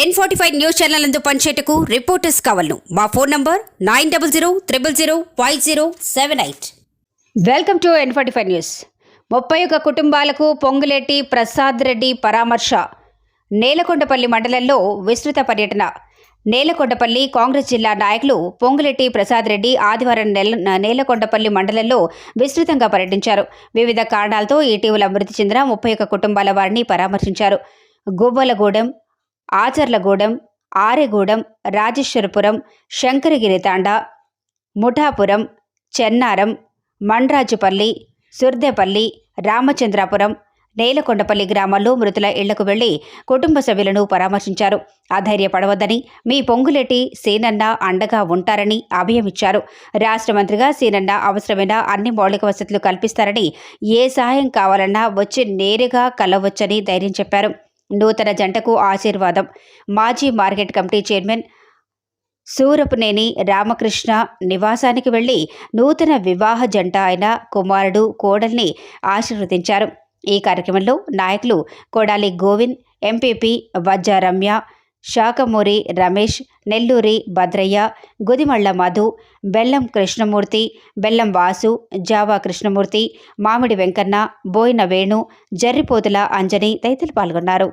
N forty five news channel అందు పనిచేయటకు reporters కావాలను. మా phone number nine double zero triple zero five zero seven eight welcome to N forty five news ముప్పై ఒక్క కుటుంబాలకు పొంగులేటి ప్రసాద్ రెడ్డి పరామర్శ. నేలకొండపల్లి మండలంలో విస్తృత పర్యటన. నేలకొండపల్లి కాంగ్రెస్ జిల్లా నాయకులు పొంగులెట్టి ప్రసాద్ రెడ్డి ఆదివారం నెల నేలకొండపల్లి మండలంలో విస్తృతంగా పర్యటించారు. వివిధ కారణాలతో ఇటీవల మృతి చెందిన ముప్పై ఒక్క కుటుంబాల వారిని పరామర్శించారు. గువ్వలగూడెం ఆచర్లగూడెం ఆరెగూడెం రాజేశ్వరపురం శంకరగిరి తాండా ముఠాపురం చెన్నారం మండ్రాజుపల్లి సుర్దేపల్లి రామచంద్రాపురం నేలకొండపల్లి గ్రామాల్లో మృతుల ఇళ్ళకు వెళ్ళి కుటుంబ సభ్యులను పరామర్శించారు. అధైర్యపడవద్దని మీ పొంగులెట్టి సీనన్న అండగా ఉంటారని అభయమిచ్చారు రాష్ట్ర మంత్రిగా సీనన్న అవసరమైన అన్ని మౌలిక వసతులు కల్పిస్తారని ఏ సహాయం కావాలన్నా వచ్చి నేరుగా కలవచ్చని ధైర్యం చెప్పారు. నూతన జంటకు ఆశీర్వాదం. మాజీ market committee chairman Surapuneni Ramakrishna నివాసానికి వెళ్ళి నూతన వివాహ జంట అయిన కుమారుడు కోడల్ని ఆశీర్వదించారు. ఈ కార్యక్రమంలో నాయకులు కొడాలి గోవింద్ ఎంపీపీ వజ్జా రమ్య శాకమూరి రమేష్ నెల్లూరి భద్రయ్య గుదిమళ్ళ మధు బెల్లం కృష్ణమూర్తి బెల్లం వాసు జావా కృష్ణమూర్తి మామిడి వెంకన్న బోయిన వేణు జర్రిపోతుల అంజని తదితరులు పాల్గొన్నారు.